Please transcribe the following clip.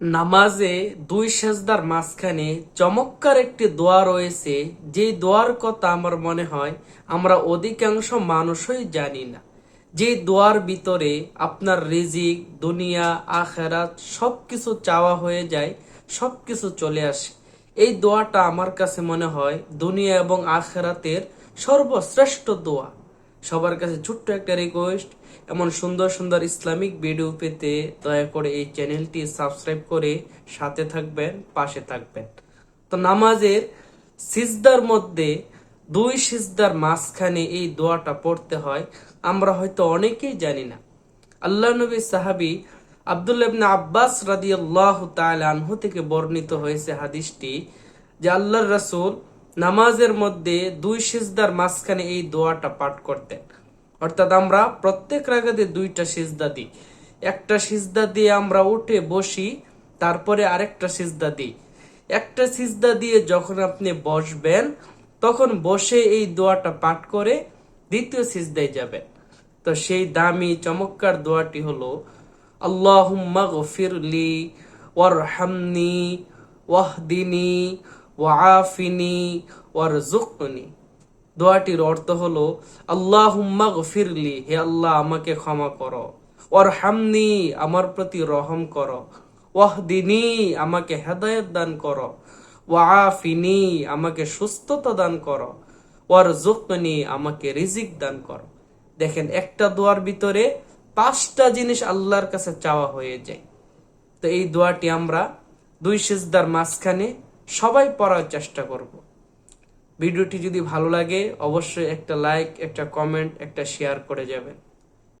নামাজে দুই সেজদার মাঝখানে চমৎকার একটি দোয়া রয়েছে। যে দোয়ার কথা আমার মনে হয়, আমরা অধিকাংশ মানুষই জানি না। যে দোয়ার ভিতরে আপনার রিজিক, দুনিয়া, আখেরাত সবকিছু চাওয়া হয়ে যায়, সবকিছু চলে আসে। এই দোয়াটা আমার কাছে মনে হয়, দুনিয়া এবং আখেরাতের সর্বশ্রেষ্ঠ দোয়া। সবার কাছে ছোট্ট একটা রিকোয়েস্ট এমন সুন্দর সুন্দর ইসলামিক ভিডিও পেতে দয়া করে এই চ্যানেলটি সাবস্ক্রাইব করে সাথে থাকবেন, পাশে থাকবেন। তো নামাজের সিজদার মধ্যে, দুই সিজদার মাঝখানে এই দোয়াটা পড়তে হয়। আমরা হয়তো অনেকেই জানি না। আল্লাহ নবী সাহাবি আব্দুল্লাহ ইবনে আব্বাস রাদিয়াল্লাহু তাআলা আনহু থেকে বর্ণিত হয়েছে হাদিসটি যে আল্লাহর রাসূল নামাজের মধ্যে দুই সিজদার মাঝখানে এই দোয়াটা পাঠ করতেন। অর্থাৎ আমরা প্রত্যেক রাগাতে দুইটা সিজদা দিই। একটা সিজদা দিয়ে আমরা উঠে বসি, তারপরে আরেকটা সিজদা দিই। একটা সিজদা দিয়ে যখন আপনি বসবেন, তখন বসে এই দোয়াটা পাঠ করে দ্বিতীয় সিজদায় যাবেন। তো সেই দামি, চমৎকার দোয়াটি হলো, আল্লাহুম্মা গফিরলি ওয়ারহামনি ওয়াহদিনি ওয়াআফিনি ওয়ারজুকনি দোয়াটির অর্থ হলো, আল্লাহুম্মা গফিরলি, হে আল্লাহ, আমাকে ক্ষমা করো। ওয়ারহামনি, আমার প্রতি রহম করো। ওয়াহদিনি, আমাকে হেদায়েত দান করো। ওয়াআফিনি, আমাকে সুস্থতা দান করো। ওয়ারজুকনি আমাকে রিজিক দান করো। দেখেন, একটা দোয়ার ভিতরে পাঁচটা জিনিস আল্লাহর কাছে চাওয়া হয়ে যায়। তো এই দোয়াটি আমরা দুই সিজদার মাঝখানে সবাই পড়ার চেষ্টা করব। ভিডিওটি যদি ভালো লাগে, অবশ্যই একটা লাইক একটা কমেন্ট একটা শেয়ার করে যাবেন।